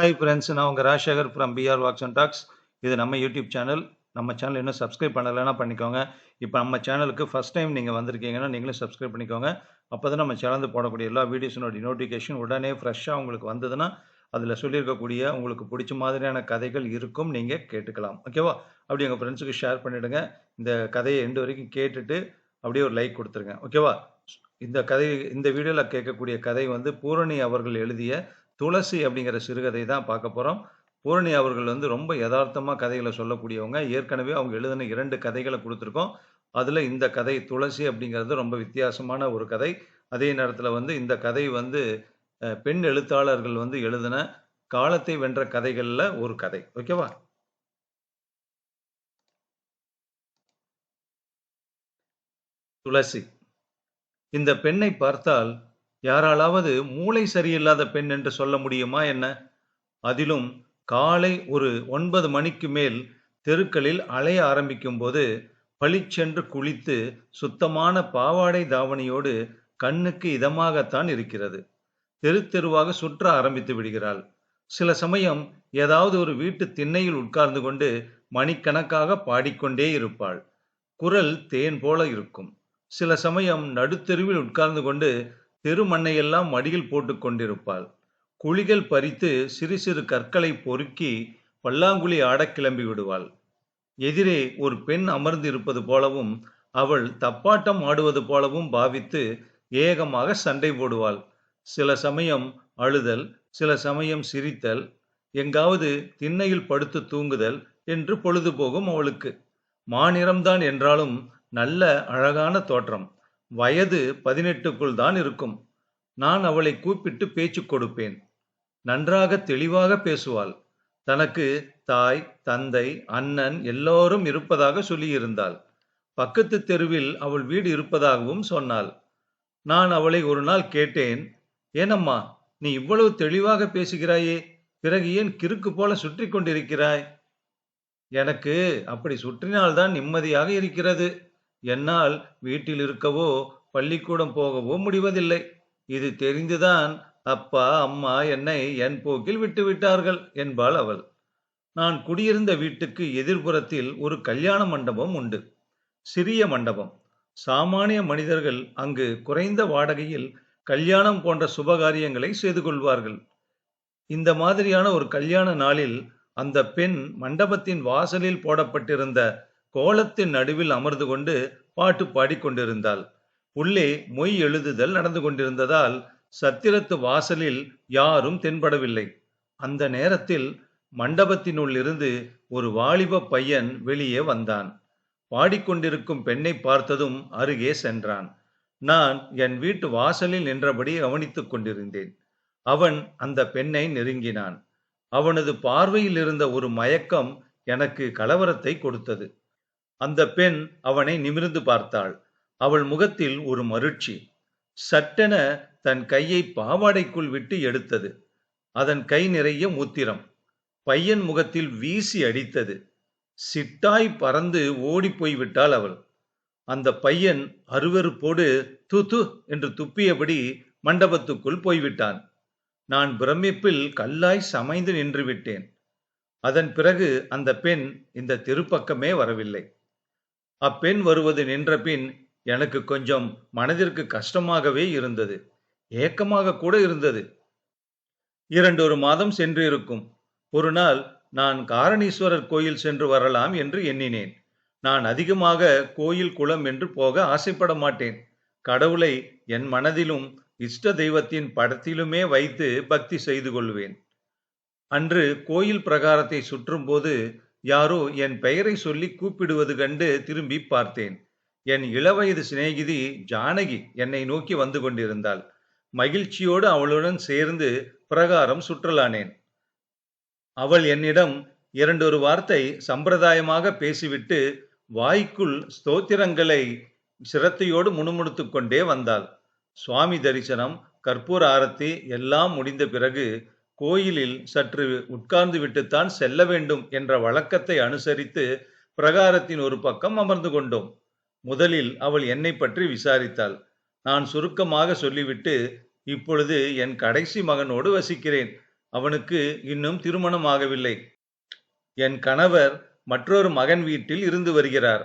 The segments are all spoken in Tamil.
ஹாய் ஃப்ரெண்ட்ஸ் நான் உங்கள் Rajasekar from PR walks and talks இது நம்ம யூடியூப் சேனல் நம்ம சேனல் இன்னும் சப்ஸ்கிரைப் பண்ணலைன்னா பண்ணிக்கோங்க. இப்போ நம்ம சேனலுக்கு ஃபஸ்ட் டைம் நீங்கள் வந்திருக்கீங்கன்னா நீங்களும் சப்ஸ்கிரைப் பண்ணிக்கோங்க. அப்போ தான் நம்ம சேனல் போடக்கூடிய எல்லா வீடியோஸினுடைய நோட்டிஃபிகேஷன் உடனே ஃப்ரெஷ்ஷாக உங்களுக்கு வந்ததுன்னா அதில் சொல்லியிருக்கக்கூடிய உங்களுக்கு பிடிச்ச மாதிரியான கதைகள் இருக்கும் நீங்கள் கேட்டுக்கலாம். ஓகேவா அப்படி உங்கள் ஃப்ரெண்ட்ஸுக்கு ஷேர் பண்ணிவிடுங்க இந்த கதையை எண்டு வரைக்கும் கேட்டுட்டு அப்படியே ஒரு லைக் கொடுத்துருங்க. ஓகேவா இந்த கதை இந்த வீடியோவில் கேட்கக்கூடிய கதை வந்து பூரணி அவர்கள் எழுதிய துளசி அப்படிங்கிற சிறுகதை தான் பார்க்க போகிறோம் பூரணி அவர்கள் வந்து ரொம்ப யதார்த்தமாக கதைகளை சொல்லக்கூடியவங்க. ஏற்கனவே அவங்க எழுதின இரண்டு கதைகளை கொடுத்துருக்கோம். அதில் இந்த கதை துளசி அப்படிங்கிறது ரொம்ப வித்தியாசமான ஒரு கதை. அதே நேரத்தில் வந்து இந்த கதை வந்து அஹ், பெண் எழுத்தாளர்கள் வந்து எழுதின காலத்தை வென்ற கதைகளில் ஒரு கதை. ஓகேவா? துளசி. இந்த பெண்ணை பார்த்தால் யாராலாவது மூளை சரியில்லாத பெண் என்று சொல்ல முடியுமா என்ன? அதிலும் காலை ஒரு ஒன்பது மணிக்கு மேல் தெருக்களில் அலைய ஆரம்பிக்கும் போது பளிச்சென்று குளித்து சுத்தமான பாவாடை தாவணியோடு கண்ணுக்கு இதமாகத்தான் இருக்கிறது. தெரு தெருவாக சுற்ற ஆரம்பித்து விடுகிறாள். சில சமயம் ஏதாவது ஒரு வீட்டு திண்ணையில் உட்கார்ந்து கொண்டு மணிக்கணக்காக பாடிக்கொண்டே இருப்பாள். குரல் தேன் போல இருக்கும். சில சமயம் நடுத்தெருவில் உட்கார்ந்து கொண்டு தெரு மண்ணையெல்லாம் மடியில் போட்டுக் கொண்டிருப்பாள். குழிகள் பறித்து சிறு சிறு கற்களை பொறுக்கி பல்லாங்குழி ஆடக் கிளம்பி விடுவாள். எதிரே ஒரு பெண் அமர்ந்து இருப்பது போலவும் அவள் தப்பாட்டம் ஆடுவது போலவும் பாவித்து ஏகமாக சண்டை போடுவாள். சில சமயம் அழுதல் சில சமயம் சிரித்தல் எங்காவது திண்ணையில் படுத்து தூங்குதல் என்று பொழுது போகும் அவளுக்கு. மாநிறம்தான் என்றாலும் நல்ல அழகான தோற்றம். வயது பதினெட்டுக்குள் தான் இருக்கும். நான் அவளை கூப்பிட்டு பேச்சு கொடுப்பேன். நன்றாக தெளிவாக பேசுவாள். தனக்கு தாய் தந்தை அண்ணன் எல்லோரும் இருப்பதாக சொல்லியிருந்தாள். பக்கத்து தெருவில் அவள் வீடு இருப்பதாகவும் சொன்னாள். நான் அவளை ஒரு நாள் கேட்டேன் ஏனம்மா நீ இவ்வளவு தெளிவாக பேசுகிறாயே பிறகு ஏன் கிறுக்கு போல சுற்றி கொண்டிருக்கிறாய்? எனக்கு அப்படி சுற்றினால்தான் நிம்மதியாக இருக்கிறது. என்னால் வீட்டில் இருக்கவோ பள்ளிக்கூடம் போகவோ முடிவதில்லை. இது தெரிந்துதான் அப்பா அம்மா என்னை என் போக்கில் விட்டுவிட்டார்கள் என்பாள் அவள். நான் குடியிருந்த வீட்டுக்கு எதிர்புறத்தில் ஒரு கல்யாண மண்டபம் உண்டு. சிறிய மண்டபம். சாமானிய மனிதர்கள் அங்கு குறைந்த வாடகையில் கல்யாணம் போன்ற சுபகாரியங்களை செய்து கொள்வார்கள். இந்த மாதிரியான ஒரு கல்யாண நாளில் அந்த பெண் மண்டபத்தின் வாசலில் போடப்பட்டிருந்த கோலத்தின் நடுவில் அமர்ந்து கொண்டு பாட்டு பாடிக்கொண்டிருந்தாள். உள்ளே மொய் எழுதுதல் நடந்து கொண்டிருந்ததால் சத்திரத்து வாசலில் யாரும் தென்படவில்லை. அந்த நேரத்தில் மண்டபத்தினுள் இருந்து ஒரு வாலிப பையன் வெளியே வந்தான். பாடிக்கொண்டிருக்கும் பெண்ணை பார்த்ததும் அருகே சென்றான். நான் என் வீட்டு வாசலில் நின்றபடி கவனித்துக் கொண்டிருந்தேன். அவன் அந்த பெண்ணை நெருங்கினான். அவனது பார்வையில் இருந்த ஒரு மயக்கம் எனக்கு கலவரத்தை கொடுத்தது. அந்த பெண் அவனை நிமிர்ந்து பார்த்தாள். அவள் முகத்தில் ஒரு மருட்சி. சட்டென தன் கையை பாவாடைக்குள் விட்டு எடுத்தது. அதன் கை நிறைய மூத்திரம். பையன் முகத்தில் வீசி அடித்தது. சிட்டாய் பறந்து ஓடிப் போய் விட்டாள் அவள். அந்த பையன் அருவருப்போடு து து என்று துப்பியபடி மண்டபத்துக்குள் போய்விட்டான். நான் பிரமிப்பில் கல்லாய் சமைந்து நின்று விட்டேன் அதன் பிறகு அந்த பெண் இந்த தெருப்பக்கமே வரவில்லை. அப்பெண் வருவது நின்ற பின் எனக்கு கொஞ்சம் மனதிற்கு கஷ்டமாகவே இருந்தது. ஏக்கமாக கூட இருந்தது. இரண்டொரு மாதம் சென்று இருக்கும். ஒரு நாள் நான் காரணீஸ்வரர் கோயில் சென்று வரலாம் என்று எண்ணினேன். நான் அதிகமாக கோயில் குளம் என்று போக ஆசைப்பட மாட்டேன். கடவுளை என் மனதிலும் இஷ்ட தெய்வத்தின் படத்திலுமே வைத்து பக்தி செய்து கொள்வேன். அன்று கோயில் பிரகாரத்தை சுற்றும்போது யாரோ என் பெயரை சொல்லி கூப்பிடுவது கண்டு திரும்பி பார்த்தேன். என் இளவயது சிநேகிதி ஜானகி என்னை நோக்கி வந்து கொண்டிருந்தாள். மகிழ்ச்சியோடு அவளுடன் சேர்ந்து பிரகாரம் சுற்றலானேன். அவள் என்னிடம் இரண்டொரு வார்த்தை சம்பிரதாயமாக பேசிவிட்டு வாய்க்குள் ஸ்தோத்திரங்களை சிரத்தையோடு முணுமுணுத்து கொண்டே வந்தாள். சுவாமி தரிசனம் கற்பூர ஆரத்தி எல்லாம் முடிந்த பிறகு கோயிலில் சற்று உட்கார்ந்து விட்டுத்தான் செல்ல வேண்டும் என்ற வழக்கத்தை அனுசரித்து பிரகாரத்தின் ஒரு பக்கம் அமர்ந்து கொண்டோம். முதலில் அவள் என்னை பற்றி விசாரித்தாள். நான் சுருக்கமாக சொல்லிவிட்டு இப்பொழுது என் கடைசி மகனோடு வசிக்கிறேன். அவனுக்கு இன்னும் திருமணம் ஆகவில்லை. என் கணவர் மற்றொரு மகன் வீட்டில் இருந்து வருகிறார்.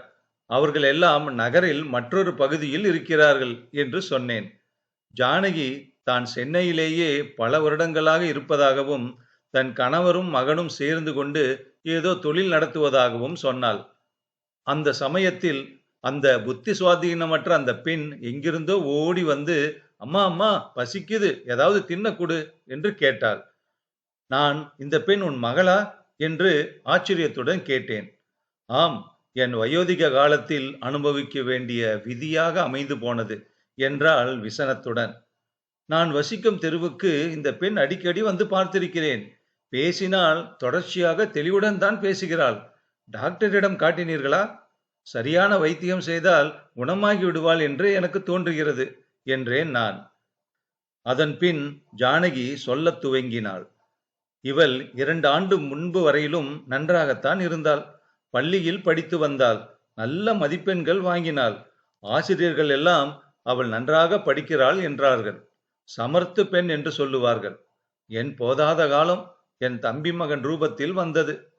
அவர்கள் எல்லாம் நகரில் மற்றொரு பகுதியில் இருக்கிறார்கள் என்று சொன்னேன். ஜானகி தான் சென்னையிலேயே பல வருடங்களாக இருப்பதாகவும் தன் கணவரும் மகனும் சேர்ந்து கொண்டு ஏதோ தொழில் நடத்துவதாகவும் சொன்னாள். அந்த சமயத்தில் அந்த புத்தி சுவாதீனமற்ற அந்த பெண் எங்கிருந்தோ ஓடி வந்து அம்மா அம்மா பசிக்குது ஏதாவது தின்ன கொடு என்று கேட்டாள். நான் இந்த பெண் உன் மகளா? என்று ஆச்சரியத்துடன் கேட்டேன். ஆம் என் வயோதிக காலத்தில் அனுபவிக்க வேண்டிய விதியாக அமைந்து போனது என்றாள் விசனத்துடன். நான் வசிக்கும் தெருவுக்கு இந்த பெண் அடிக்கடி வந்து பார்த்திருக்கிறேன். பேசினால் தொடர்ச்சியாக தெளிவுடன் தான் பேசுகிறாள். டாக்டரிடம் காட்டினீர்களா? சரியான வைத்தியம் செய்தால் குணமாகி விடுவாள் என்று எனக்கு தோன்றுகிறது என்றேன் நான். அதன் பின் ஜானகி சொல்லத் துவங்கினாள். இவள் இரண்டு ஆண்டு முன்பு வரையிலும் நன்றாகத்தான் இருந்தாள். பள்ளியில் படித்து வந்தாள். நல்ல மதிப்பெண்கள் வாங்கினாள். ஆசிரியர்கள் எல்லாம் அவள் நன்றாக படிக்கிறாள் என்றார்கள். சமர்த்து பெண் என்று சொல்லுவார்கள். என் போதாத காலம் என் தம்பி மகன் ரூபத்தில் வந்தது.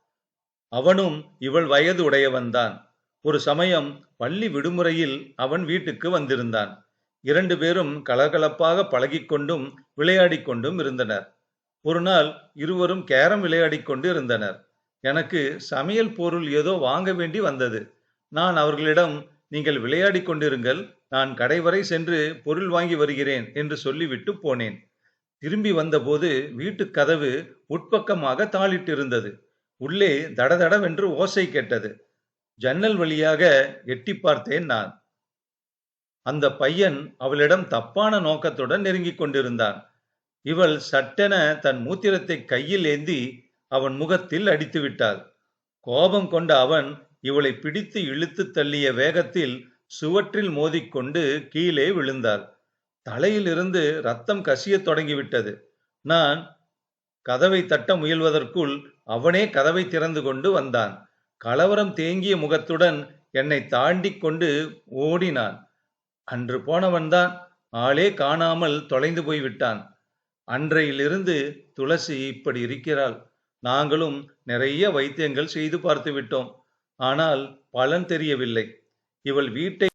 அவனும் இவள் வயது உடையவன்தான். ஒரு சமயம் பள்ளி விடுமுறையில் அவன் வீட்டுக்கு வந்திருந்தான். இரண்டு பேரும் கலகலப்பாக பழகிக்கொண்டும் விளையாடிக் கொண்டும் இருந்தனர். ஒரு நாள் இருவரும் கேரம் விளையாடிக் கொண்டு இருந்தனர். எனக்கு சமையல் பொருள் ஏதோ வாங்க வேண்டி வந்தது. நான் அவர்களிடம் நீங்கள் விளையாடிக் கொண்டிருங்கள் நான் கடைவரை சென்று பொருள் வாங்கி வருகிறேன் என்று சொல்லிவிட்டு போனேன். திரும்பி வந்தபோது வீட்டு கதவு உட்பக்கமாக தாளிட்டிருந்தது. உள்ளே தடதடவென்று ஓசை கேட்டது. ஜன்னல் வழியாக எட்டி பார்த்தேன் நான். அந்த பையன் அவளிடம் தப்பான நோக்கத்துடன் நெருங்கிக் கொண்டிருந்தான். இவள் சட்டென தன் மூத்திரத்தை கையில் ஏந்தி அவன் முகத்தில் அடித்து விட்டாள் கோபம் கொண்ட அவன் இவளை பிடித்து இழுத்து தள்ளிய வேகத்தில் சுவற்றில் மோதிக்கொண்டு கீழே விழுந்தாள். தலையிலிருந்து ரத்தம் கசியத் தொடங்கிவிட்டது. நான் கதவை தட்ட முயல்வதற்குள் அவனே கதவை திறந்து கொண்டு வந்தான். கலவரம் தேங்கிய முகத்துடன் என்னை தாண்டி கொண்டு ஓடினான். அன்று போனவன்தான் ஆளே காணாமல் தொலைந்து போய்விட்டான். அன்றையிலிருந்து துளசி இப்படி இருக்கிறாள். நாங்களும் நிறைய வைத்தியங்கள் செய்து பார்த்து விட்டோம் ஆனால் பலன் தெரியவில்லை. இவள் வீட்டை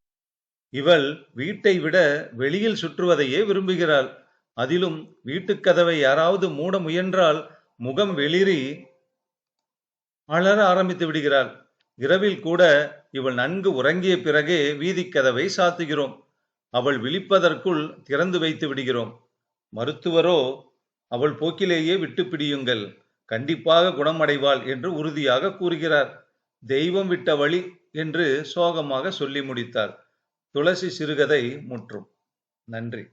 இவள் வீட்டை விட வெளியில் சுற்றுவதையே விரும்புகிறாள். அதிலும் வீட்டுக்கதவை யாராவது மூட முயன்றால் முகம் வெளிரி அலற ஆரம்பித்து விடுகிறாள். இரவில் கூட இவள் நன்கு உறங்கிய பிறகே வீதிக்கதவை சாத்துகிறோம். அவள் விழிப்பதற்குள் திறந்து வைத்து விடுகிறோம். மருத்துவரோ அவள் போக்கிலேயே விட்டு பிடியுங்கள். கண்டிப்பாக குணமடைவாள் என்று உறுதியாக கூறுகிறார். தெய்வம் விட்ட வழி என்று சோகமாக சொல்லி முடித்தார். துளசி சிறுகதை முற்றும். நன்றி.